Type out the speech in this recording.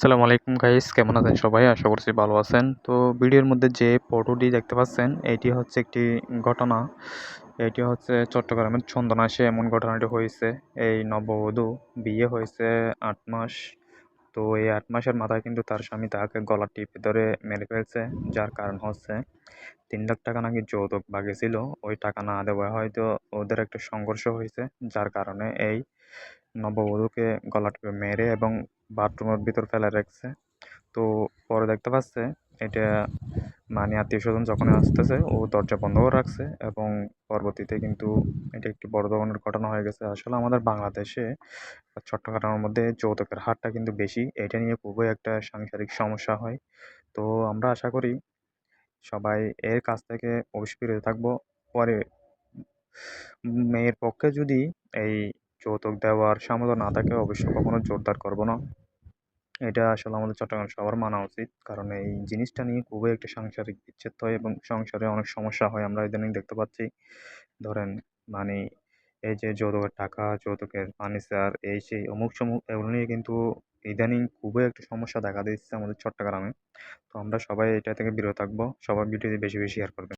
আসসালামু আলাইকুম গাইস কেমন আছেন সবাই? আশা করছি ভালো আছেন। তো ভিডিওর মধ্যে যে ফটোটি দেখতে পাচ্ছেন, এটি হচ্ছে একটি ঘটনা। এটি হচ্ছে চট্টগ্রামের চন্দনাশে এমন ঘটনাটি হয়েছে। এই নববধূ বিয়ে হয়েছে আট মাস। তো এই আট মাসের মাথায় কিন্তু তার স্বামী তাকে গলা টিপে ধরে মেরে ফেলছে, যার কারণ হচ্ছে তিন লাখ টাকা নাকি যৌতুক বাকি ছিল। ওই টাকা না দেওয়া হয়তো ওদের একটা সংঘর্ষ হয়েছে, যার কারণে এই নববধূকে গলা টিপে মেরে এবং বাথরুমের ভিতর ফেলে রাখছে। তো পরে দেখতে পাচ্ছে, এটা মানে আত্মীয় স্বজন যখন আসতেছে, ও দরজা বন্ধ করে রাখছে এবং পরবর্তীতে কিন্তু এটা একটি বড় ধরনের ঘটনা হয়ে গেছে। আসলে আমাদের বাংলাদেশে চট্টগ্রামের মধ্যে যৌতুকের হারটা কিন্তু বেশি। এটা নিয়ে খুবই একটা সাংসারিক সমস্যা হয়। তো আমরা আশা করি সবাই এর কাছ থেকে অবশ্যই বিরত থাকব। পরে মেয়ের পক্ষে যদি এই যৌতুক দেওয়ার সামর্থ্য না থাকে অবশ্যই কখনো জোরদার করব না। এটা আসলে আমাদের চট্টগ্রাম সবার মানা উচিত। কারণ এই জিনিসটা নিয়ে খুবই একটা সাংসারিক বিচ্ছেদ হয় এবং সংসারে অনেক সমস্যা হয় আমরা ইদানিং দেখতে পাচ্ছি। ধরেন মানে এই যে যৌতুকের টাকা, যৌতুকের ফার্নিচার এই সেই অমুক সমুক এগুলো নিয়ে কিন্তু ইদানিং খুবই একটা সমস্যা দেখা দিচ্ছে আমাদের চট্টগ্রামে। তো আমরা সবাই এটা থেকে বিরত থাকব। সবাই ভিডিওটি বেশি বেশি শেয়ার করবেন